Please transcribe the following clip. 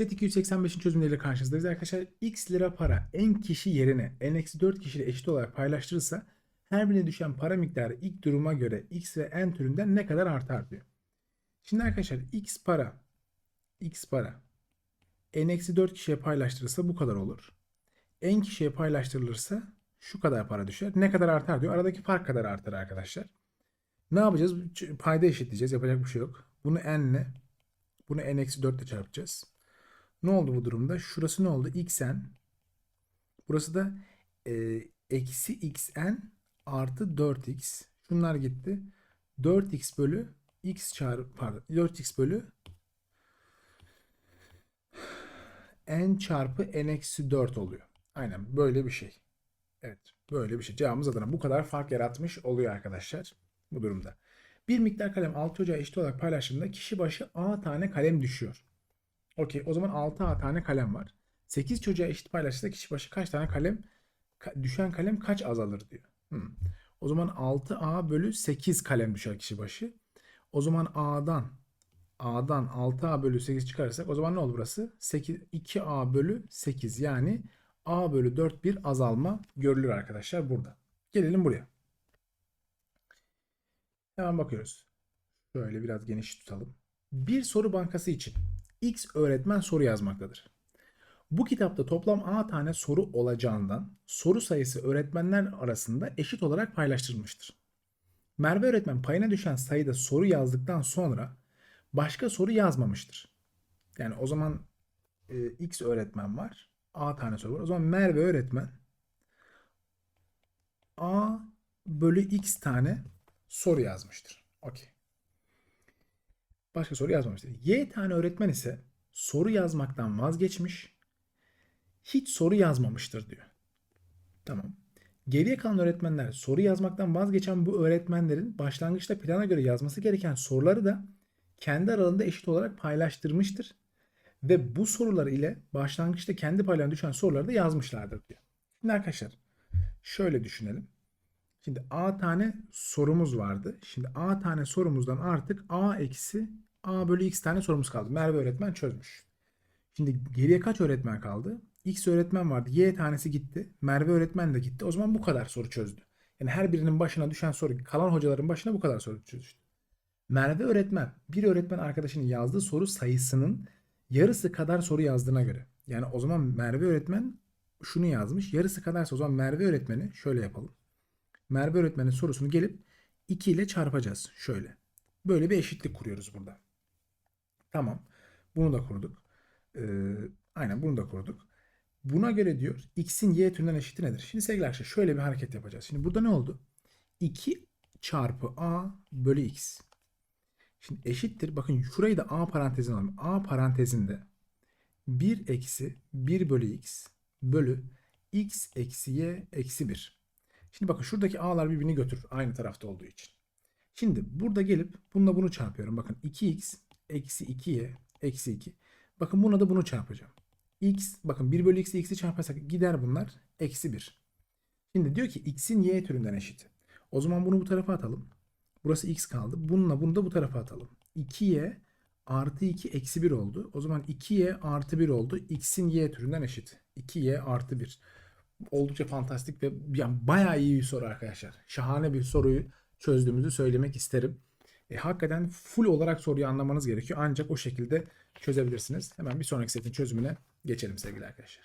Set 285'in çözümleriyle karşınızdayız arkadaşlar. X lira para en kişi yerine n-4 kişiyle eşit olarak paylaştırırsa her birine düşen para miktarı ilk duruma göre x ve n türünden ne kadar artar diyor. Şimdi arkadaşlar x para x para n-4 kişiye paylaştırılırsa bu kadar olur. n kişiye paylaştırılırsa şu kadar para düşer. Ne kadar artar diyor. Aradaki fark kadar artar arkadaşlar. Ne yapacağız? Payda eşitleyeceğiz. Yapacak bir şey yok. Bunu n ile bunu n-4 ile çarpacağız. Ne oldu bu durumda? Şurası ne oldu? xn. Burası da e, eksi xn artı 4x. Şunlar gitti. 4x bölü x çarpı pardon 4x bölü n çarpı n eksi 4 oluyor. Aynen böyle bir şey. Evet böyle bir şey. Cevabımız Adana. Bu kadar fark yaratmış oluyor arkadaşlar bu durumda. Bir miktar kalem 6 çocuğa eşit olarak paylaştığında kişi başı A tane kalem düşüyor. Okey o zaman 6 A tane kalem var. 8 çocuğa eşit paylaştığında kişi başı kaç tane kalem ka- düşen kalem kaç azalır diyor. Hmm. O zaman 6A bölü 8 kalem düşer kişi başı. O zaman A'dan A'dan 6A bölü 8 çıkarırsak o zaman ne olur burası? 8, 2A bölü 8 yani A bölü 4 bir azalma görülür arkadaşlar burada. Gelelim buraya. Hemen bakıyoruz. Şöyle biraz geniş tutalım. Bir soru bankası için X öğretmen soru yazmaktadır. Bu kitapta toplam A tane soru olacağından soru sayısı öğretmenler arasında eşit olarak paylaştırılmıştır. Merve öğretmen payına düşen sayıda soru yazdıktan sonra başka soru yazmamıştır. Yani o zaman e, X öğretmen var. A tane soru var. O zaman Merve öğretmen A bölü X tane soru yazmıştır. Okey. Başka soru yazmamıştır. Y tane öğretmen ise soru yazmaktan vazgeçmiş, hiç soru yazmamıştır diyor. Tamam. Geriye kalan öğretmenler soru yazmaktan vazgeçen bu öğretmenlerin başlangıçta plana göre yazması gereken soruları da kendi aralarında eşit olarak paylaştırmıştır. Ve bu sorular ile başlangıçta kendi paylarına düşen soruları da yazmışlardır diyor. Şimdi arkadaşlar şöyle düşünelim. Şimdi A tane sorumuz vardı. Şimdi A tane sorumuzdan artık A eksi A bölü X tane sorumuz kaldı. Merve öğretmen çözmüş. Şimdi geriye kaç öğretmen kaldı? X öğretmen vardı. Y tanesi gitti. Merve öğretmen de gitti. O zaman bu kadar soru çözdü. Yani her birinin başına düşen soru, kalan hocaların başına bu kadar soru çözdü. Merve öğretmen, bir öğretmen arkadaşının yazdığı soru sayısının yarısı kadar soru yazdığına göre. Yani o zaman Merve öğretmen şunu yazmış. Yarısı kadarsa o zaman Merve öğretmeni şöyle yapalım. Merve öğretmenin sorusunu gelip 2 ile çarpacağız. Şöyle. Böyle bir eşitlik kuruyoruz burada. Tamam. Bunu da kurduk. Ee, aynen bunu da kurduk. Buna göre diyor x'in y türünden eşiti nedir? Şimdi sevgili arkadaşlar şöyle bir hareket yapacağız. Şimdi burada ne oldu? 2 çarpı a bölü x. Şimdi eşittir. Bakın şurayı da a parantezine alalım. a parantezinde 1 eksi 1 bölü x bölü x eksi y eksi 1. Şimdi bakın şuradaki a'lar birbirini götürür. Aynı tarafta olduğu için. Şimdi burada gelip bununla bunu çarpıyorum. Bakın 2x eksi 2y eksi 2. Bakın buna da bunu çarpacağım. x bakın 1 bölü x'i x'i çarparsak gider bunlar. Eksi 1. Şimdi diyor ki x'in y türünden eşit. O zaman bunu bu tarafa atalım. Burası x kaldı. Bununla bunu da bu tarafa atalım. 2y artı 2 eksi 1 oldu. O zaman 2y artı 1 oldu. x'in y türünden eşit. 2y artı 1 oldukça fantastik ve yani bayağı iyi bir soru arkadaşlar. Şahane bir soruyu çözdüğümüzü söylemek isterim. E, hakikaten full olarak soruyu anlamanız gerekiyor. Ancak o şekilde çözebilirsiniz. Hemen bir sonraki setin çözümüne geçelim sevgili arkadaşlar.